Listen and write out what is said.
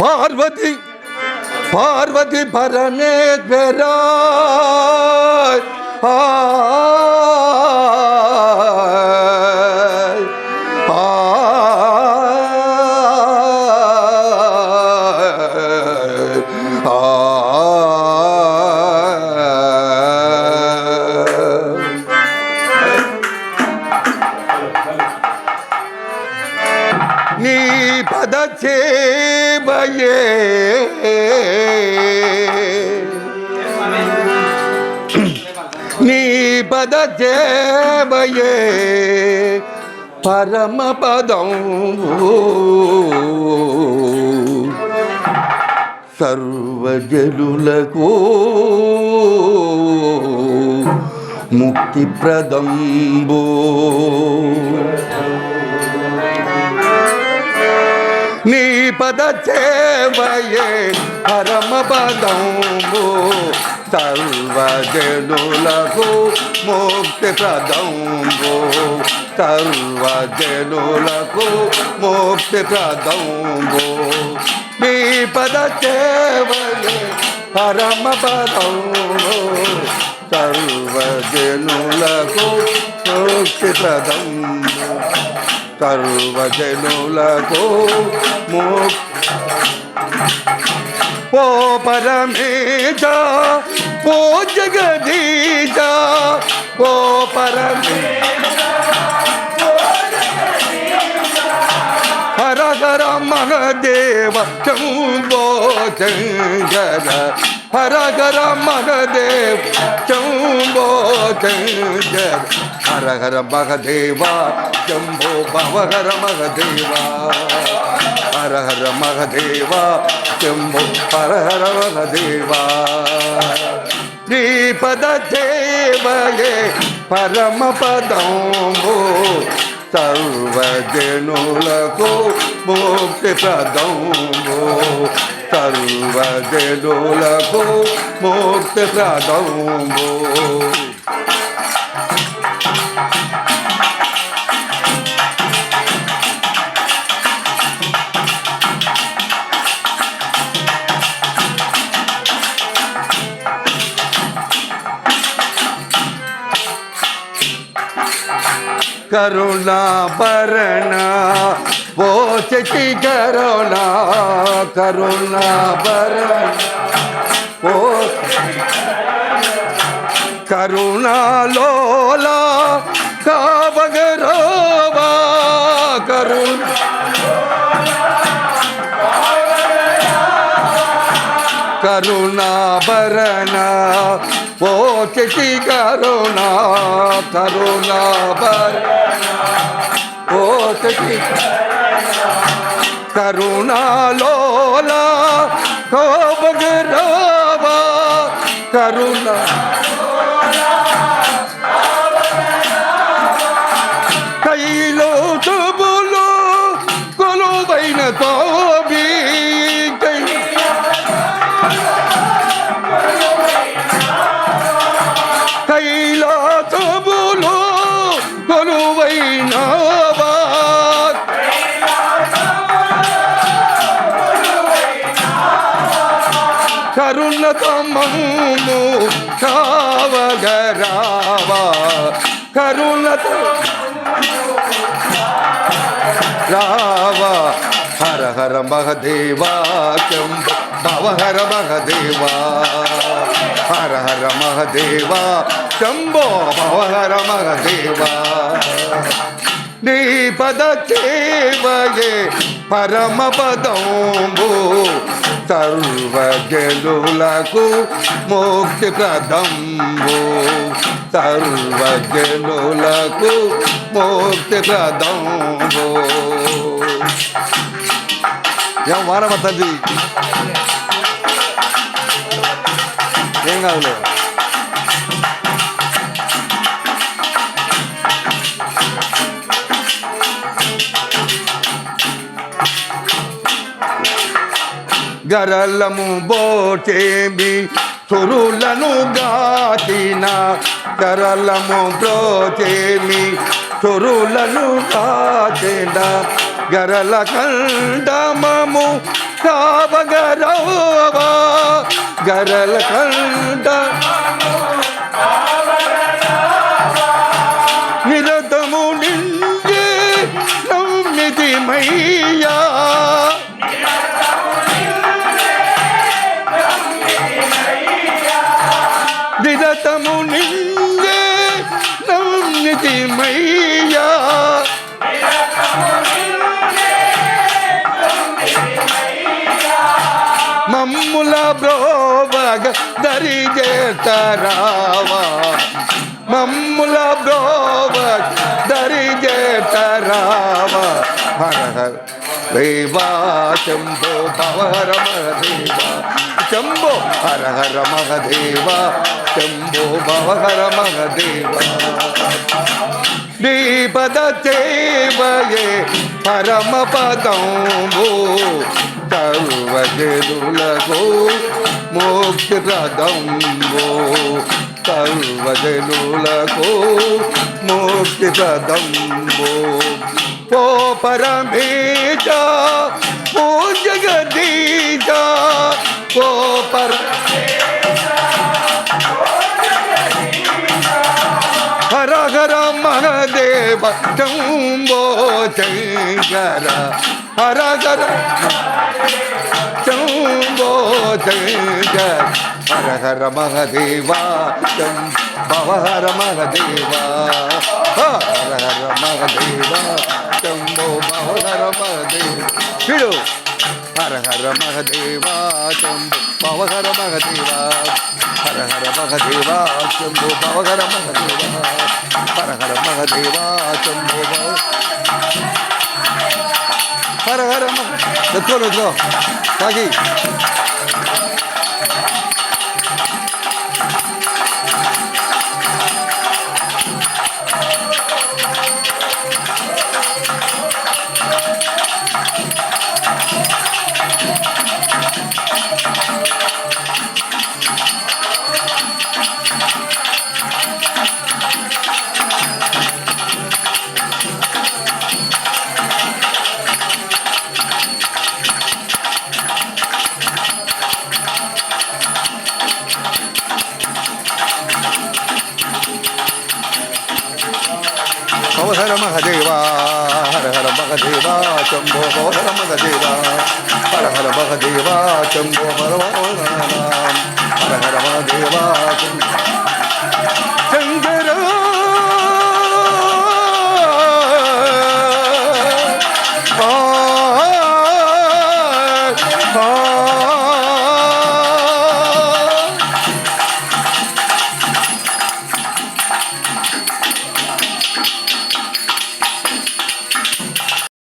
பார்வதி பார்வதி பரமேஸ்வரா ஆ పద నీ పద పరమ పదం సర్వజనులకు ముక్తి పద చేవయే పరమ పదము సర్వజనులకు ముక్తి ప్రదము సర్వజనులకు ముక్తి ప్రదము నీ పద చేవయే పరమ పదము సర్వజనులకు ముక్తి ప్రదము సర్వజనులకు మోక్ష. ఓ పరమేజ ఓ జగదీజ ఓ పరమే హర హర మహదేవ శంభో శంకర హర హర మహదేవ శంభో శంకర हर हर महदेवा जम्बो भव हर महदेवा हर हर महदेवा जम्बो हर हर महदेवा श्रीपददेवये परमपदम्बो सर्वजनुलको मोक्षप्रदम्बो सर्वजनुलको मोक्षप्रदम्बो கருணாபரண போசக்தி கருணா கருணாபரண போ கருணாலோலா காவகரோவா கருணா. கருணாபரண ఓ కరుణాలోల కావగరోవా కరుణ కరుణాభరణ ఓ శశి కరుణ కరుణతమము కావగరావా కరుణత రావా హర హర మహదేవా శంభ భవ హర మహదేవా హర హర మహదేవా శంభో భవ హర మహదేవా నీ పద చేవయే పరమ పదంబు సర్వజనులకు మోక్ష ప్రదంబు సర్వజనులకు మోక్ష ప్రదంబు ఏం వారమ్మ తల్లి ఏం కాదులే. గరలము బోచేమి చురులను గాచిన గరలము బ్రోచేమి చురులను గాచిన గరల కండమము కావగరవా గరల కండ మమ్ముల బ్రోవగ దరి చేతరావా మమ్ముల బ్రోవగ దరి చేతరావా హర హర దేవా శంభో పవర మహదేవా శంభో హర హర మహదేవా శంభో భవహర మహదేవా దీపద చేవయే పరమ పదంబు సర్వజనులకు మోక్ష ప్రదంబు సర్వజనులకు మోక్ష ప్రదంబు ఓ పరమేశ ఓ జగదీశ ఓ పర హర హర మహదేవ శంభో శంకర हर हर शंभोजय हर हर महदेवा भव हर महदेवा हर हर महदेवा शंभो भव हर महदेव फिरो हर हर महदेवा शंभो भव हर महदेवा हर हर महदेवा शंभो भव हर महदेवा हर हर महदेवा शंभो भव Para, para, para. Otro. Está aquí. హర హర మహదేవ శంభో భవ హర మహదేవ హర హర భగదేవా శంభో హర హర హర హర శంభో